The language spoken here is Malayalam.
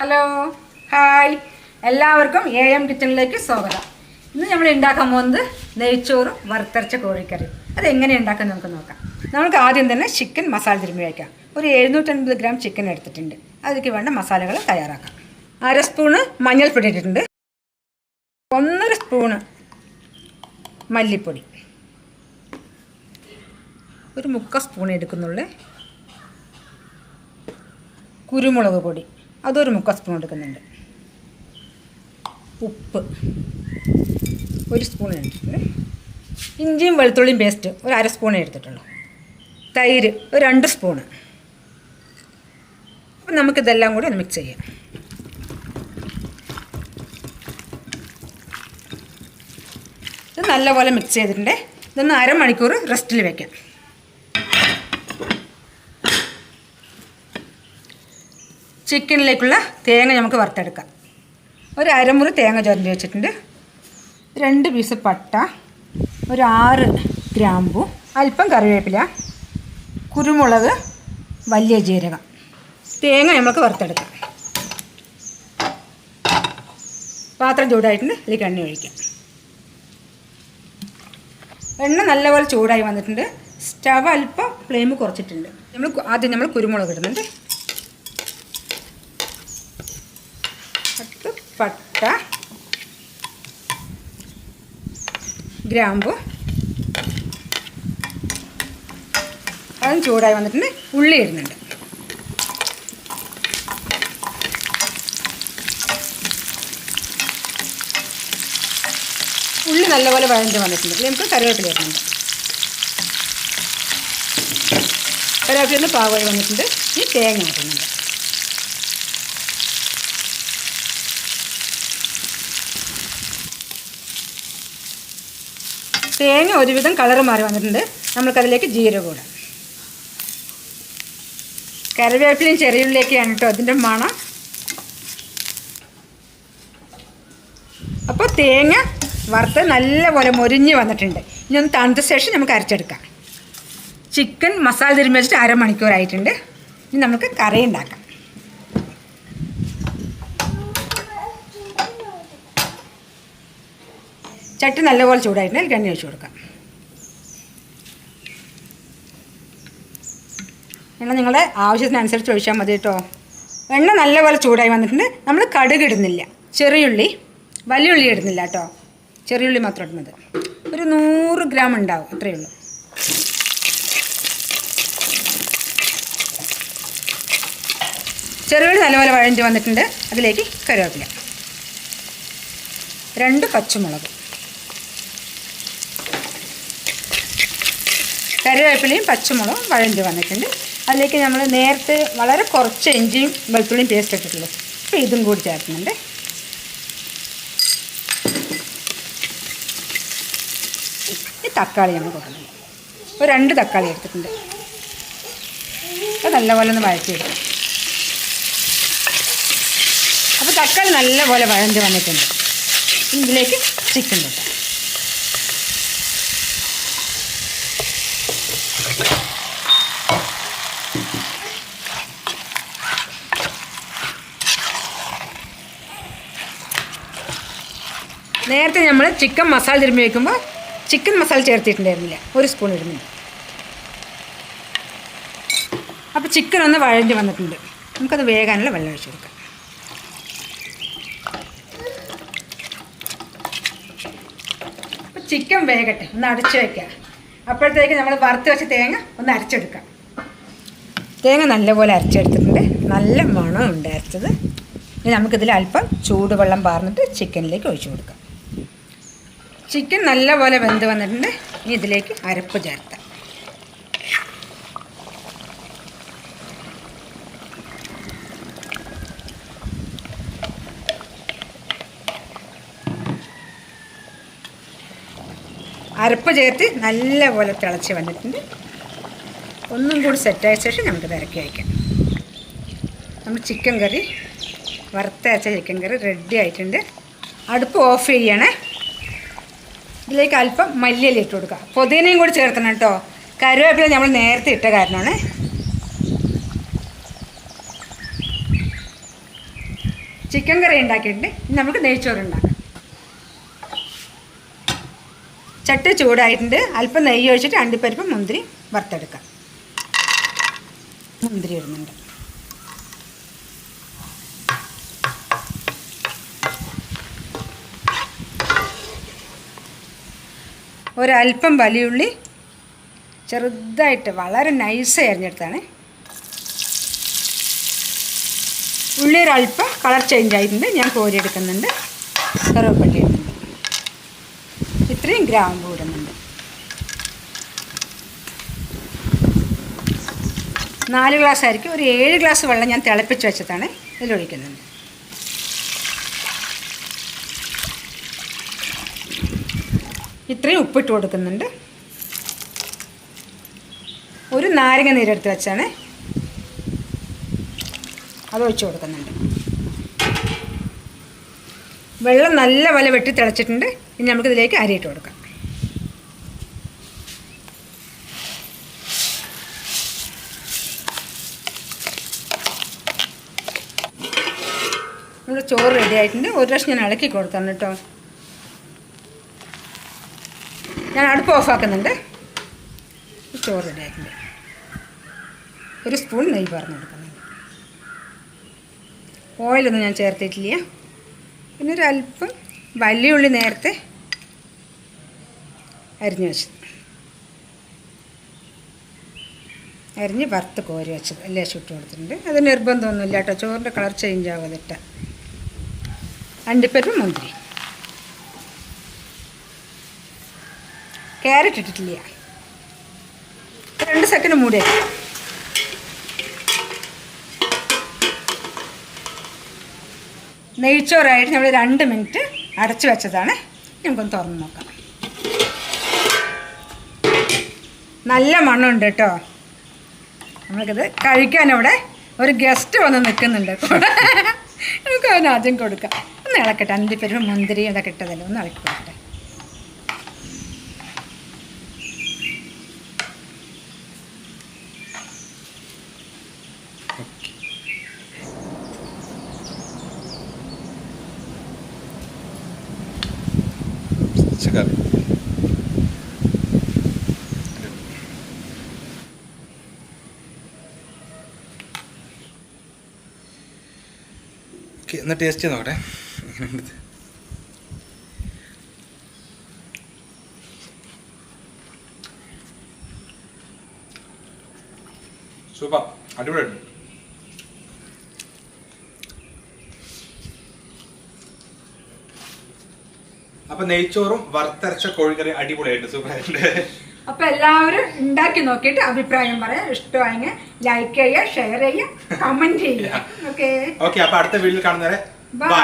ഹലോ ഹായ് എല്ലാവർക്കും എ എം കിച്ചണിലേക്ക് സ്വാഗതം. ഇന്ന് നമ്മൾ ഉണ്ടാക്കാൻ പോകുന്നത് നെയ്ച്ചോറും വറുത്തരച്ച കോഴിക്കറി എങ്ങനെ ഉണ്ടാക്കാൻ നമുക്ക് നോക്കാം. നമുക്ക് ആദ്യം തന്നെ ചിക്കൻ മസാല തിരുമ്പി വയ്ക്കാം ഒരു എഴുന്നൂറ്റൻപത് ഗ്രാം ചിക്കൻ എടുത്തിട്ടുണ്ട്. അതിലേക്ക് വേണ്ട മസാലകൾ തയ്യാറാക്കാം. അര സ്പൂണ് മഞ്ഞൾപ്പൊടി ഇട്ടിട്ടുണ്ട്. ഒന്നര സ്പൂണ് മല്ലിപ്പൊടി. ഒരു മുക്ക സ്പൂൺ എടുക്കുന്നുള്ളേ. കുരുമുളക് പൊടി. അതൊരു മുക്കാൽ സ്പൂൺ എടുക്കുന്നുണ്ട്. ഉപ്പ്. ഒരു സ്പൂൺ എടുത്തിട്ടുണ്ട്. ഇഞ്ചിയും വെളുത്തുള്ളിയും പേസ്റ്റ് ഒരു അര സ്പൂൺ എടുത്തിട്ടുള്ളൂ. തൈര് ഒരു രണ്ട് സ്പൂണ്. അപ്പം നമുക്കിതെല്ലാം കൂടി മിക്സ് ചെയ്യാം. ഇത് നല്ലപോലെ മിക്സ് ചെയ്തിട്ടുണ്ട്. ഇതൊന്ന് അരമണിക്കൂർ റെസ്റ്റിൽ വെക്കാം. ചിക്കനിലേക്കുള്ള തേങ്ങ നമുക്ക് വറുത്തെടുക്കാം. ഒരു അരമുറി തേങ്ങ ചൊരണ്ടി വെച്ചിട്ടുണ്ട്. രണ്ട് പീസ് പട്ട ഒരു ആറ് ഗ്രാമ്പു അല്പം കറിവേപ്പില കുരുമുളക് വലിയ ജീരകം. തേങ്ങ നമുക്ക് വറുത്തെടുക്കാം. പാത്രം ചൂടായിട്ടുണ്ട്. ഇതിലേക്ക് എണ്ണ ഒഴിക്കാം. എണ്ണ നല്ലപോലെ ചൂടായി വന്നിട്ടുണ്ട്. സ്റ്റവ് അല്പം ഫ്ലെയിം കുറച്ചിട്ടുണ്ട്. നമ്മൾ ആദ്യം നമ്മൾ കുരുമുളക് ഇടുന്നുണ്ട്. പട്ട ഗ്രാമ്പു അതും ചൂടായി വന്നിട്ടുണ്ട്. ഉള്ളി ഇടുന്നുണ്ട്. ഉള്ളി നല്ലപോലെ വഴഞ്ഞ് വന്നിട്ടുണ്ട്. നമുക്ക് കറിവേപ്പില ഇടുന്നുണ്ട് കറിവേപ്പിലൊന്ന് പാകമായി വന്നിട്ടുണ്ട്. ഈ തേങ്ങ ഇടുന്നുണ്ട് തേങ്ങ ഒരുവിധം കളർ മാറി വന്നിട്ടുണ്ട്. നമ്മൾക്കതിലേക്ക് ജീരകം ഇടാം. കറിവേപ്പിലയും ചെറിയുള്ളിയൊക്കെയാണ് കേട്ടോ അതിന്റെ മണം. അപ്പോൾ തേങ്ങ വറുത്ത് നല്ലപോലെ മൊരിഞ്ഞ് വന്നിട്ടുണ്ട്. ഇനി ഒന്ന് തണുത്ത ശേഷം നമുക്ക് അരച്ചെടുക്കാം. ചിക്കൻ മസാല തിരുമ്പി വെച്ചിട്ട് അരമണിക്കൂറായിട്ടുണ്ട്. ഇനി നമുക്ക് കറി ഉണ്ടാക്കാം. ചട്ടി നല്ലപോലെ ചൂടായിട്ടുണ്ടെങ്കിൽ എണ്ണ ഒഴിച്ചു കൊടുക്കാം. എണ്ണ നിങ്ങളുടെ ആവശ്യത്തിനനുസരിച്ച് ഒഴിച്ചാൽ മതി കേട്ടോ. എണ്ണ നല്ലപോലെ ചൂടായി വന്നിട്ടുണ്ട്. നമ്മൾ കടുക് ഇടുന്നില്ല. ചെറിയുള്ളി വലിയ ഉള്ളി ഇടുന്നില്ല കേട്ടോ. ചെറിയുള്ളി മാത്രം ഇടുന്നത്. ഒരു നൂറ് ഗ്രാം ഉണ്ടാവും അത്രയേ ഉള്ളൂ. ചെറിയുള്ളി നല്ലപോലെ വഴഞ്ഞ് വന്നിട്ടുണ്ട്. അതിലേക്ക് കരുവേപ്പില രണ്ട് പച്ചമുളക്. കറിവേപ്പിലയും പച്ചമുളകും വഴഞ്ഞ് വന്നിട്ടുണ്ട്. അതിലേക്ക് നമ്മൾ നേരത്തെ വളരെ കുറച്ച് ഇഞ്ചിയും വെളുത്തുള്ളിയും പേസ്റ്റ് ഇട്ടിട്ടുള്ളൂ. അപ്പോൾ ഇതും കൂടി ചേർക്കുന്നുണ്ട്. ഈ തക്കാളി നമ്മൾ കൊടുക്കുന്നുണ്ട് ഒരു രണ്ട് തക്കാളി എടുത്തിട്ടുണ്ട്. അത് നല്ലപോലെ ഒന്ന് വഴറ്റിയെടുക്കും അപ്പോൾ തക്കാളി നല്ലപോലെ വഴഞ്ഞ് വന്നിട്ടുണ്ട്. ഇതിലേക്ക് ചിക്കൻ കിട്ടാം നേരത്തെ നമ്മൾ ചിക്കൻ മസാല തിരുമ്പി വയ്ക്കുമ്പോൾ ചിക്കൻ മസാല ചേർത്തിട്ടുണ്ടായിരുന്നില്ല. ഒരു സ്പൂൺ ഇടുന്നില്ല അപ്പോൾ ചിക്കൻ ഒന്ന് വഴഞ്ഞ് വന്നിട്ടുണ്ട്. നമുക്കത് വേകാനുള്ള വെള്ളം ഒഴിച്ച് കൊടുക്കാം. അപ്പോൾ ചിക്കൻ വേകട്ടെ. ഒന്ന് അടച്ച് വയ്ക്കാം അപ്പോഴത്തേക്ക് നമ്മൾ വറുത്ത് വെച്ച തേങ്ങ ഒന്ന് അരച്ചെടുക്കാം. തേങ്ങ നല്ലപോലെ അരച്ചെടുത്തിട്ടുണ്ട്. നല്ല മണമുണ്ട് അരച്ചത്. ഇനി നമുക്കിതിൽ അല്പം ചൂടുവെള്ളം പാർന്നിട്ട് ചിക്കനിലേക്ക് ഒഴിച്ചു കൊടുക്കാം. ചിക്കൻ നല്ലപോലെ വെന്ത് വന്നിട്ടുണ്ട്. ഇനി ഇതിലേക്ക് അരപ്പ് ചേർത്താം അരപ്പ് ചേർത്ത് നല്ലപോലെ തിളച്ച് വന്നിട്ടുണ്ട്. ഒന്നും കൂടി സെറ്റായ ശേഷം നമുക്ക് ഇറക്കി വയ്ക്കാം. നമ്മൾ ചിക്കൻ കറി വറുത്തരച്ച ചിക്കൻ കറി റെഡി ആയിട്ടുണ്ട്. അടുപ്പ് ഓഫ് ചെയ്യണേ. ഇതിലേക്ക് അല്പം മല്ലിയില ഇട്ട് കൊടുക്കുക പുതിനയും കൂടി ചേർക്കണം കേട്ടോ. കരുവേപ്പില നമ്മൾ നേരത്തെ ഇട്ട കാരണമാണ്. ചിക്കൻ കറി ഉണ്ടാക്കിയിട്ടുണ്ട്. നമുക്ക് നെയ്ച്ചോറ് ഉണ്ടാക്കാം. ചട്ടി ചൂടായിട്ടുണ്ട്. അല്പം നെയ്യ് ഒഴിച്ചിട്ട് അണ്ടിപ്പരിപ്പ് മുന്തിരി വറുത്തെടുക്കാം. മുന്തിരി ഇടുന്നുണ്ട്. ഒരല്പം വലിയുള്ളി ചെറുതായിട്ട് വളരെ നൈസ് അരിഞ്ഞെടുത്താണ് ഉള്ളി ഒരല്പം കളർ ചേഞ്ച് ആയിട്ടുണ്ട്. ഞാൻ കോരിയെടുക്കുന്നുണ്ട്. കറുവപ്പട്ടി ഇത്രയും ഗ്രാമം ഇടുന്നുണ്ട്. നാല് ഗ്ലാസ് ആയിരിക്കും. ഒരു ഏഴ് ഗ്ലാസ് വെള്ളം ഞാൻ തിളപ്പിച്ച് വെച്ചതാണ് ഇതിലൊഴിക്കുന്നുണ്ട്. ഇത്രയും ഉപ്പിട്ട് കൊടുക്കുന്നുണ്ട്. ഒരു നാരങ്ങ നീരെടുത്ത് വെച്ചാണ് അത് ഒഴിച്ചു കൊടുക്കുന്നുണ്ട്. വെള്ളം നല്ല പോലെ വെട്ടി തിളച്ചിട്ടുണ്ട്. ഇനി നമുക്കിതിലേക്ക് അരിയിട്ട് കൊടുക്കാം. നമ്മുടെ ചോറ് റെഡി ആയിട്ടുണ്ട്. ഒരു പ്രാവശ്യം ഞാൻ ഇളക്കി കൊടുക്കാം കേട്ടോ. ഞാൻ അടുപ്പ് ഓഫാക്കുന്നുണ്ട് ചോറ് റെഡി ആയിട്ടുണ്ട്. ഒരു സ്പൂൺ നെയ്യ് പറഞ്ഞു കൊടുക്കുന്നുണ്ട് ഓയിലൊന്നും ഞാൻ ചേർത്തിട്ടില്ല. പിന്നെ ഒരു അല്പം വലിയുള്ളി നേരത്തെ അരിഞ്ഞു വെച്ചത് അരിഞ്ഞ് വറുത്ത് കോരി വെച്ചത് എല്ലാം ചുട്ട് കൊടുത്തിട്ടുണ്ട്. അത് നിർബന്ധമൊന്നുമില്ല കേട്ടോ. ചോറിന്റെ കളർ ചേഞ്ച് ആവാതിട്ട. അണ്ടിപ്പരും മുന്തിരി ക്യാരറ്റ് ഇട്ടിട്ടില്ല. രണ്ട് സെക്കൻഡ് മൂടി. നെയ്ച്ചോറായിട്ട് നമ്മൾ രണ്ട് മിനിറ്റ് അടച്ചു വെച്ചതാണ്. നമുക്കൊന്ന് തുറന്ന് നോക്കാം. നല്ല മണ്ണുണ്ട് കേട്ടോ. നമുക്കിത് കഴിക്കാൻ ഇവിടെ ഒരു ഗസ്റ്റ് വന്ന് നിൽക്കുന്നുണ്ട്. നമുക്ക് അവന് ആദ്യം കൊടുക്കാം. ഒന്ന് ഇളക്കട്ടെ. അണ്ടിപ്പരിപ്പ് മുന്തിരി ഇതൊക്കെ ഇട്ടതല്ലേ? ഒന്ന് ഇളക്കി കൊടുക്കട്ടെ ചിക്കൻ ഒന്ന് ടേസ്റ്റ് ചെയ്ത് നോക്കട്ടെ. എങ്ങനെയുണ്ട് സൂപ്പർ. അടിപൊളിയായിട്ടുണ്ട്. അപ്പൊ നെയ്ച്ചോറും വറുത്തരച്ച കോഴിക്കറി അടിപൊളിയായിട്ട് സൂപ്പർ ആയിട്ടുണ്ട് അപ്പൊ എല്ലാവരും ഉണ്ടാക്കി നോക്കിയിട്ട് അഭിപ്രായം പറയാം. ഇഷ്ടമായെങ്കിൽ ലൈക്ക് ചെയ്യുക ഷെയർ ചെയ്യുക കമന്റ് ചെയ്യുക. ഓക്കെ ഓക്കെ അപ്പൊ അടുത്ത വീട്ടിൽ കാണുന്നവരെ ബൈ